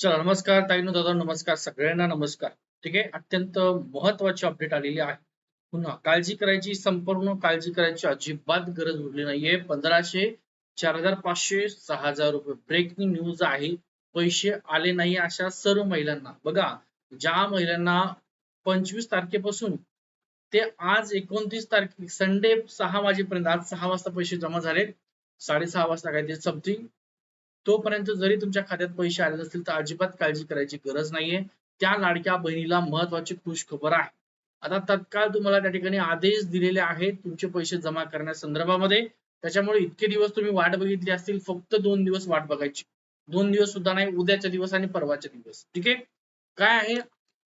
चला नमस्कार ताईनो दादा नमस्कार सगळ्यांना नमस्कार. ठीक आहे? अत्यंत महत्वाची अपडेट आलेली आहे. पुन्हा काळजी करायची संपूर्ण काळजी करायची अजिबात गरज उरली नाहीये. पंधराशे चार हजार पाचशे सहा हजार रुपये ब्रेकिंग न्यूज आहे. पैसे आले नाही अशा सर्व महिलांना. बघा ज्या महिलांना पंचवीस तारखेपासून ते आज एकोणतीस तारखे संडे सहा वाजेपर्यंत आज सहा वाजता पैसे जमा झाले साडेसहा वाजता काहीतरी समथिंग तोपर्यंत जरी तुमच्या खात्यात पैसे आले नसतील तर अजिबात काळजी करायची गरज नाहीये. त्या लाडक्या बहिणीला महत्वाची खुश खबर आहे. आता तत्काळ तुम्हाला त्या ठिकाणी आदेश दिलेले आहेत तुमचे पैसे जमा करण्यासंदर्भामध्ये त्याच्यामुळे इतके दिवस तुम्ही वाट बघितली असतील फक्त दोन दिवस वाट बघायची. दोन दिवस सुद्धा नाही उद्याचा दिवस आणि परवाचे दिवस. ठीक आहे? काय आहे?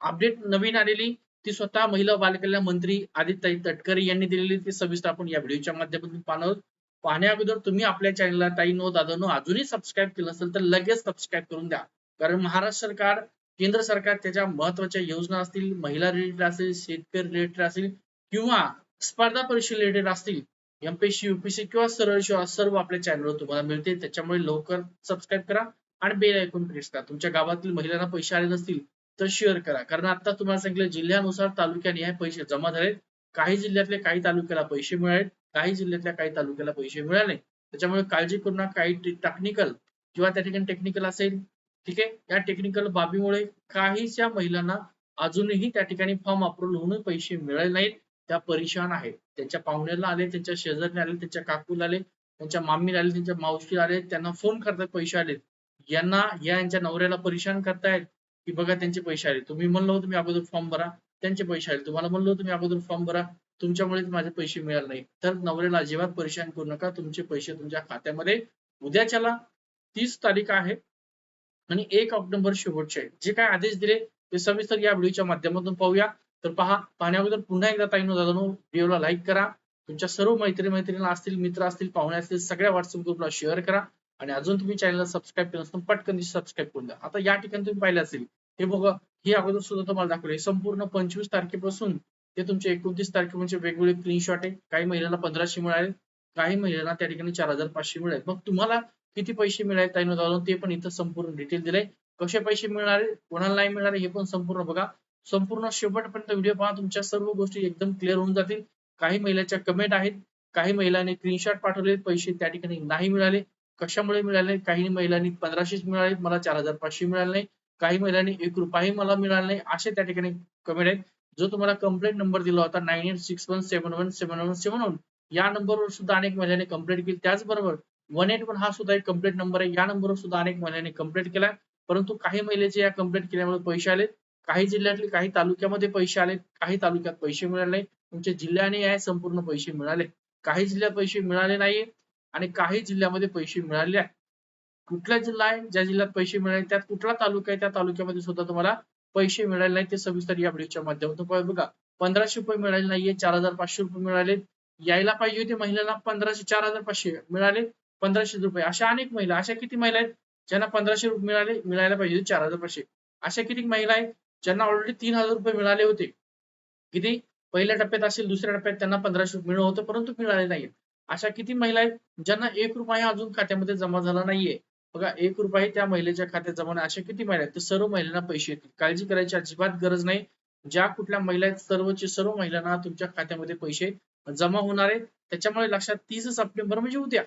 अपडेट नवीन आलेली ती स्वतः महिला बालकल्याण मंत्री आदित्य तटकरे यांनी दिलेली ती सविस्तर आपण या व्हिडिओच्या माध्यमातून पाहणार आहोत. पाहण्या अगोदर तुम्ही आपल्या चॅनलला ताई नो दादानो अजूनही सबस्क्राईब केलं असेल तर लगेच सबस्क्राईब करून द्या. कारण महाराष्ट्र सरकार केंद्र सरकार त्याच्या महत्त्वाच्या योजना असतील महिला रिलेटेड असेल शेतकरी रिलेटेड असतील किंवा स्पर्धा परीक्षा रिलेटेड असतील एमपीएससी युपीएससी किंवा सरळ शिवा सर्व आपल्या चॅनलवर तुम्हाला मिळते. त्याच्यामुळे लवकर सबस्क्राईब करा आणि बेल ऐकून प्रेस करा. तुमच्या गावातील महिलांना पैसे आले नसतील तर शेअर करा. कारण आता तुम्हाला सांगितलं जिल्ह्यानुसार तालुक्याने हे पैसे जमा झाले काही जिल्ह्यातले काही तालुक्याला पैसे मिळालेत. काही जिल्ह्यातल्या काही तालुक्याला पैसे मिळाले. त्याच्यामुळे काळजी करू नका. काही टेक्निकल किंवा त्या ठिकाणी टेक्निकल असेल ठीक आहे? या टेक्निकल बाबीमुळे काहीशा महिलांना अजूनही त्या ठिकाणी फॉर्म अप्रुव्ह होऊन पैसे मिळाले नाहीत. त्या परेशान आहेत. त्यांच्या पाहुण्याला आले त्यांच्या शेजारने आले त्यांच्या काकूला आले त्यांच्या मामीला आले त्यांच्या मावशीला आले त्यांना फोन करतात पैसे आले यांना या यांच्या नवऱ्याला परेशान करतायत की बघा त्यांचे पैसे आले तुम्ही म्हणलो तुम्ही अगोदर फॉर्म भरा. त्यांचे पैसे आले तुम्हाला म्हणलो तुम्ही अगोदर फॉर्म भरा. तुमच्यामुळेच माझे पैसे मिळाले नाही तर नवऱ्याला अजिबात परेशान करू नका. तुमचे पैसे तुमच्या खात्यामध्ये उद्याच्याला तीस तारीख आहे. आणि एक ऑक्टोबर शेवटचे आहे. जे काय आदेश दिले ते सविस्तर या व्हिडिओच्या माध्यमातून पाहूया. तर पहा पाहण्याबद्दल पुन्हा एकदा ताईनो दादानो व्हिडिओला लाईक करा. तुमच्या सर्व मैत्री मैत्रिणी असतील मित्र असतील पाहुणे असतील सगळ्या व्हॉट्सअप ग्रुपला शेअर करा. आणि अजून तुम्ही चॅनलला सबस्क्राईब केलं असतं पटकन सबस्क्राईब करून द्या. आता या ठिकाणी तुम्ही पाहिले असेल हे बघा हे अगोदर सुद्धा तुम्हाला दाखवले. संपूर्ण पंचवीस तारखेपासून ते तुमचे एकोणतीस तारखे म्हणजे वेगवेगळे स्क्रीनशॉट आहे. काही महिलांना पंधराशे मिळाले काही महिलांना त्या ठिकाणी चार हजार पाचशे मिळाले. मग तुम्हाला किती पैसे मिळाले ताईनो ते पण इथं संपूर्ण डिटेल दिले कसे पैसे मिळाले कोणाला नाही मिळाले हे पण संपूर्ण बघा. संपूर्ण शेवटपर्यंत व्हिडिओ पहा. तुमच्या सर्व गोष्टी एकदम क्लिअर होऊन जातील. काही महिलांच्या कमेंट आहेत. काही महिलांनी स्क्रीनशॉट पाठवले. पैसे त्या ठिकाणी नाही मिळाले. कशामुळे मिळाले काही महिलांनी पंधराशेच मिळाले. मला चार हजार पाचशे मिळाले नाही. काही महिलांनी एक रुपयाही मला मिळाला नाही. असे त्या ठिकाणी कमेंट आहेत. जो तुम्हाला कंप्लेंट नंबर दिला होता nine eight six one seven one seven one seven one या नंबरवर सुद्धा अनेक महिलांनी कंप्लेंट केली. त्याचबरोबर वन एट वन हा सुद्धा एक कंप्लेंट नंबर आहे. या नंबरवर सुद्धा अनेक महिलांनी कंप्लेंट केला. परंतु काही महिलेचे या कंप्लेंट केल्यामुळे पैसे आले काही जिल्ह्यातले काही तालुक्यामध्ये पैसे आले काही तालुक्यात पैसे मिळाले तुमच्या जिल्ह्याने या संपूर्ण पैसे मिळाले. काही जिल्ह्यात पैसे मिळाले नाही आणि काही जिल्ह्यामध्ये पैसे मिळाले आहेत. कुठला जिल्हा आहे? ज्या जिल्ह्यात पैसे मिळाले त्यात कुठला तालुका आहे? त्या तालुक्यामध्ये सुद्धा तुम्हाला पैसे मिळाले नाही ते सविस्तर या व्हिडिओच्या माध्यमातून. बघा पंधराशे रुपये मिळाले नाहीये चार हजार पाचशे रुपये मिळाले. यायला पाहिजे होते महिलांना पंधराशे चार हजार पाचशे मिळाले. पंधराशे रुपये. अशा अनेक महिला अशा किती महिला आहेत ज्यांना पंधराशे रुपये मिळाले मिळायला पाहिजे चार हजार पाचशे. अशा किती महिला आहेत ज्यांना ऑलरेडी तीन हजार रुपये मिळाले होते. किती? पहिल्या टप्प्यात असेल दुसऱ्या टप्प्यात त्यांना पंधराशे रुपये मिळत होतं परंतु मिळाले नाही अशा किती महिला आहेत ज्यांना एक रुपया अजून खात्यामध्ये जमा झाला नाहीये. बघा एक रुपये त्या महिलेच्या खात्यात जमा अशा किती महिला आहेत? तर सर्व महिलांना पैसे येतील. काळजी करायची अजिबात गरज नाही. ज्या कुठल्या महिला आहेत सर्वचे सर्व महिलांना तुमच्या खात्यामध्ये पैसे जमा होणार आहेत. त्याच्यामुळे लक्षात तीस सप्टेंबर म्हणजे उद्या.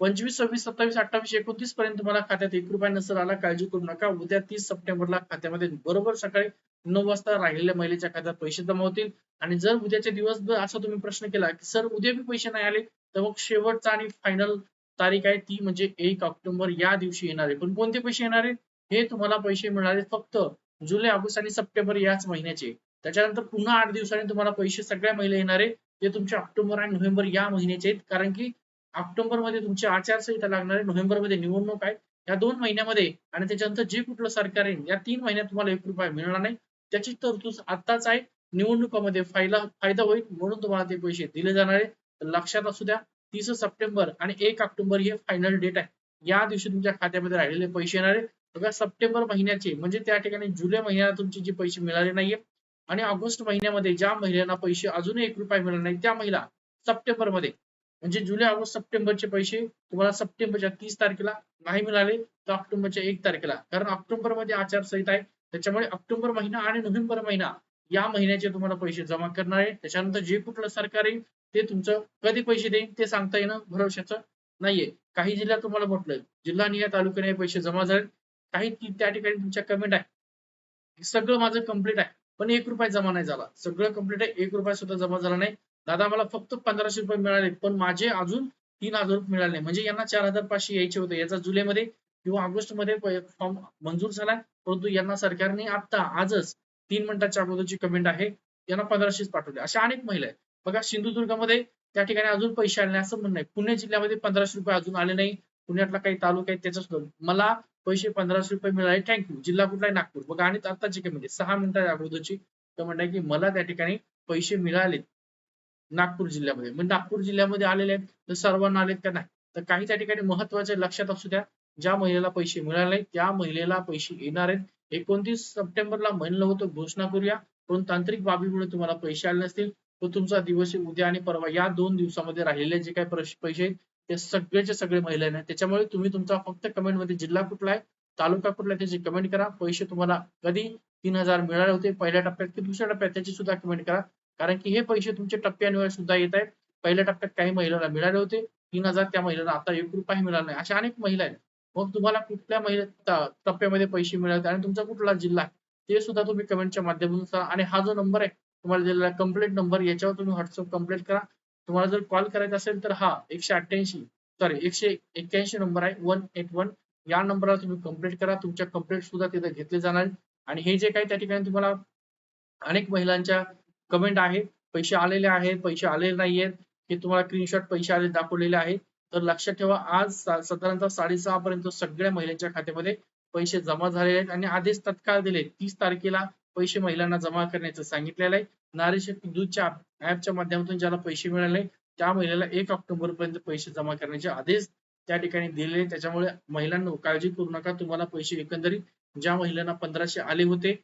पंचवीस सव्वीस सत्तावीस अठ्ठावीस एकोणतीस पर्यंत तुम्हाला खात्यात एक रुपया नसेल आला. काळजी करू नका. उद्या तीस सप्टेंबरला खात्यामध्ये बरोबर सकाळी नऊ वाजता राहिलेल्या महिलेच्या खात्यात पैसे जमा होतील. आणि जर उद्याचे दिवस असा तुम्ही प्रश्न केला की सर उद्या बी पैसे नाही आले तर मग शेवटचा आणि फायनल तारीख आहे ती म्हणजे एक ऑक्टोबर या दिवशी येणार आहे. पण कोणते पैसे येणार आहेत? हे तुम्हाला पैसे मिळाले फक्त जुलै ऑगस्ट आणि सप्टेंबर याच महिन्याचे. त्याच्यानंतर पुन्हा आठ दिवसांनी तुम्हाला पैसे सगळ्या महिला येणार आहे ते तुमचे ऑक्टोबर आणि नोव्हेंबर या महिन्याचे आहेत. कारण की ऑक्टोबरमध्ये तुमची आचारसंहिता लागणार आहे. नोव्हेंबरमध्ये निवडणूक आहे. या दोन महिन्यामध्ये आणि त्याच्यानंतर जे कुठलं सरकार येईल या तीन महिन्यात तुम्हाला एक रुपया मिळणार नाही. त्याची तरतूद आताच आहे. निवडणुकामध्ये फायदा फायदा होईल म्हणून तुम्हाला ते पैसे दिले जाणार आहे लक्षात असू द्या. तीस सप्टेंबर आणि एक ऑक्टोबर हे फायनल डेट आहे. या दिवशी तुमच्या खात्यामध्ये राहिलेले पैसे येणार आहे बघा सप्टेंबर महिन्याचे म्हणजे त्या ठिकाणी जुलै महिन्याला तुमचे जे पैसे मिळाले नाहीये आणि ऑगस्ट महिन्यामध्ये ज्या महिलांना पैसे अजूनही एक रुपया मिळाले नाही त्या महिला सप्टेंबरमध्ये म्हणजे जुलै ऑगस्ट सप्टेंबरचे पैसे तुम्हाला सप्टेंबरच्या तीस तारखेला नाही मिळाले तर ऑक्टोबरच्या एक तारखेला. कारण ऑक्टोबरमध्ये आचारसंहिता आहे. त्याच्यामुळे ऑक्टोबर महिना आणि नोव्हेंबर महिना या महिन्याचे तुम्हाला पैसे जमा करणार आहे. त्याच्यानंतर जे कुठलं सरकार येईल ते तुमचं कधी पैसे देईल ते सांगता येणं भरवशाचं नाहीये. काही जिल्ह्यात तुम्हाला म्हटलं जिल्हा निहाय तालुक्याने पैसे जमा झाले काही त्या ठिकाणी तुमच्या कमेंट आहे. सगळं माझं कंप्लीट आहे. पण एक रुपया जमा नाही झाला. सगळं कंप्लीट आहे. एक रुपया सुद्धा जमा झाला नाही. दादा मला फक्त पंधराशे रुपये मिळाले पण माझे अजून तीन हजार रुपये मिळाले नाही. म्हणजे यांना चार हजार पाचशे यायचे होते. याचा जुलैमध्ये किंवा ऑगस्टमध्ये फॉर्म मंजूर झाला परंतु यांना सरकारने आता आजच तीन मिनिटाच्या अगोदरची कमेंट आहे. यांना पंधराशेच पाठवले. अशा अनेक महिला आहेत. बघा सिंधुदुर्गामध्ये त्या ठिकाणी अजून पैसे आले नाही असं म्हणणं आहे. पुणे जिल्ह्यामध्ये पंधराशे रुपये अजून आले नाही. पुण्यातला काही तालुका आहे त्याचा सुद्धा मला पैसे पंधराशे रुपये मिळाले. थँक्यू जिल्हा कुठला आहे? नागपूर. बघा आणि आताची कमेंट म्हणजे आहे सहा मिनिटाच्या अगोदरची कमेंट आहे की मला त्या ठिकाणी पैसे मिळाले नागपूर जिल्ह्यामध्ये. म्हणजे नागपूर जिल्ह्यामध्ये आलेले आहेत तर सर्वांना आलेत का नाही? तर काही त्या ठिकाणी महत्त्वाचे लक्षात असू द्या. ज्या महिलेला पैसे मिळाले त्या महिलेला पैसे येणार आहेत. एकोणतीस सप्टेंबरला म्हणलं होतं घोषणा करूया. पण तांत्रिक बाबीमुळे तुम्हाला पैसे आले नसतील तो तुमचा दिवस उद्या आणि परवा या दोन दिवसामध्ये राहिलेले जे काही पैसे आहेत ते सगळेचे सगळे महिलांना आहेत. त्याच्यामुळे तुम्ही तुमचा फक्त कमेंटमध्ये जिल्हा कुठला आहे तालुका कुठला आहे त्याची कमेंट करा. पैसे तुम्हाला कधी तीन हजार मिळाले होते पहिल्या टप्प्यात की दुसऱ्या टप्प्यात त्याची सुद्धा कमेंट करा. कारण की हे पैसे तुमचे टप्प्यानुसार सुद्धा येत आहेत. पहिल्या टप्प्यात काही महिलांना मिळाले होते तीन हजार त्या महिलांना आता एक रुपयाही मिळाला नाही. अशा अनेक महिला आहेत. मग तुम्हाला कुठल्या महिला टप्प्यामध्ये पैसे मिळाले आणि तुमचा कुठला जिल्हा आहे ते सुद्धा तुम्ही कमेंटच्या माध्यमातून सांगा. आणि हा जो नंबर आहे तुम्हाला दिलेला कंप्लेंट नंबर याच्यावर तुम्ही व्हॉट्सअप कंप्लेंट करा. तुम्हाला जर कॉल करायचा असेल तर हा एकशे अठ्ठ्याऐंशी सॉरी एकशे एक्क्याऐंशी नंबर आहे वन एट वन या नंबरला तुम्ही कंप्लेंट करा. तुमच्या कंप्लेंट सुद्धा तिथे घेतले जाणार. आणि हे जे काही त्या ठिकाणी तुम्हाला अनेक महिलांच्या कमेंट आहे पैसे आलेले आहेत पैसे आलेले नाहीयेत हे तुम्हाला स्क्रीनशॉट पैसे आले दाखवलेले आहेत. तर लक्षात ठेवा आज साधारणतः साडेसहा पर्यंत सगळ्या महिलांच्या खात्यामध्ये पैसे जमा झालेले आहेत. आणि आदेश तत्काळ दिले तीस तारखेला पैसे महिलांना जमा करण्याचं सांगितलेलं आहे. नारी शक्ती दूधच्या ऍपच्या माध्यमातून ज्याला पैसे मिळाले त्या महिलेला एक ऑक्टोबर पर्यंत पैसे जमा करण्याचे आदेश त्या ठिकाणी दिलेले त्याच्यामुळे महिलांना काळजी करू नका. तुम्हाला पैसे एकंदरीत ज्या महिलांना पंधराशे आले होते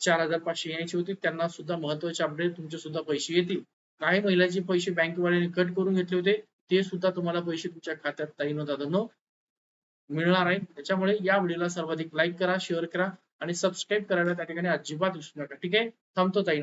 चार हजार पाचशे येण्याचे होते त्यांना सुद्धा महत्त्वाचे अपडेट तुमचे सुद्धा पैसे येतील. काही महिलांचे पैसे बँकेवाल्यांनी कट करून घेतले होते ते सुद्धा तुम्हाला पैसे तुमच्या खात्यात ताईनो दादांनो मिळणार आहे त्याच्यामुळे या व्हिडिओला सर्वाधिक लाईक करा शेअर करा. आणि सबस्क्राईब करायला त्या ठिकाणी अजिबात विसरू नका. ठीक आहे? थांबतो ताई.